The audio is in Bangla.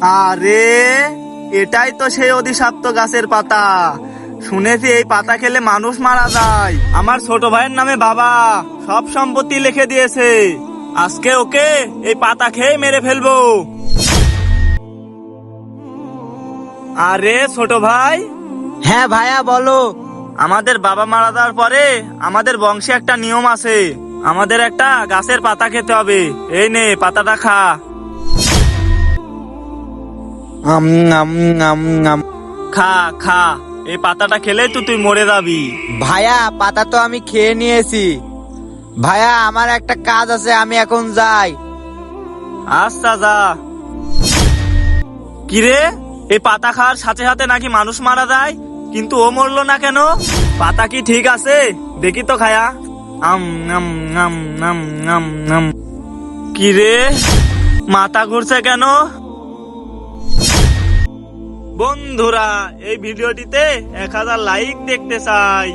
আরে এটাই তো সেই অধিশাপ্ত গাছের পাতা। শুনেছি এই পাতা খেলে মানুষ মারা যায়। আমার ছোট ভাইয়ের নামে বাবা সব সম্পত্তি লিখে দিয়েছে। আজকে ওকে এই পাতা খেয়ে মেরে ফেলব। আরে ছোট ভাই। হ্যাঁ ভাইয়া বলো। আমাদের বাবা মারা যাওয়ার পরে আমাদের বংশে একটা নিয়ম আছে। আমাদের একটা গাছের পাতা খেতে হবে। এই নে পাতাটা খা। আম, আম, আম, আম। খা খা এই পাতাটা খেলে তো তুই মরে যাবি। ভাইয়া পাতা তো আমি খেয়ে নিয়েছি। ভাইয়া আমার একটা কাজ আছে আমি এখন যাই। আচ্ছা যা। কিরে এই পাতা খাওয়ার সাথে সাথে নাকি মানুষ মারা যায়? কিন্তু ও মরলো না কেন? পাতা কি ঠিক আছে? দেখি তো খায়া। আম নাম নাম নাম নাম নাম কিরে মাথা ঘুরছে কেন? বন্ধুরা এই ভিডিওটিতে এক হাজার লাইক দেখতে চাই।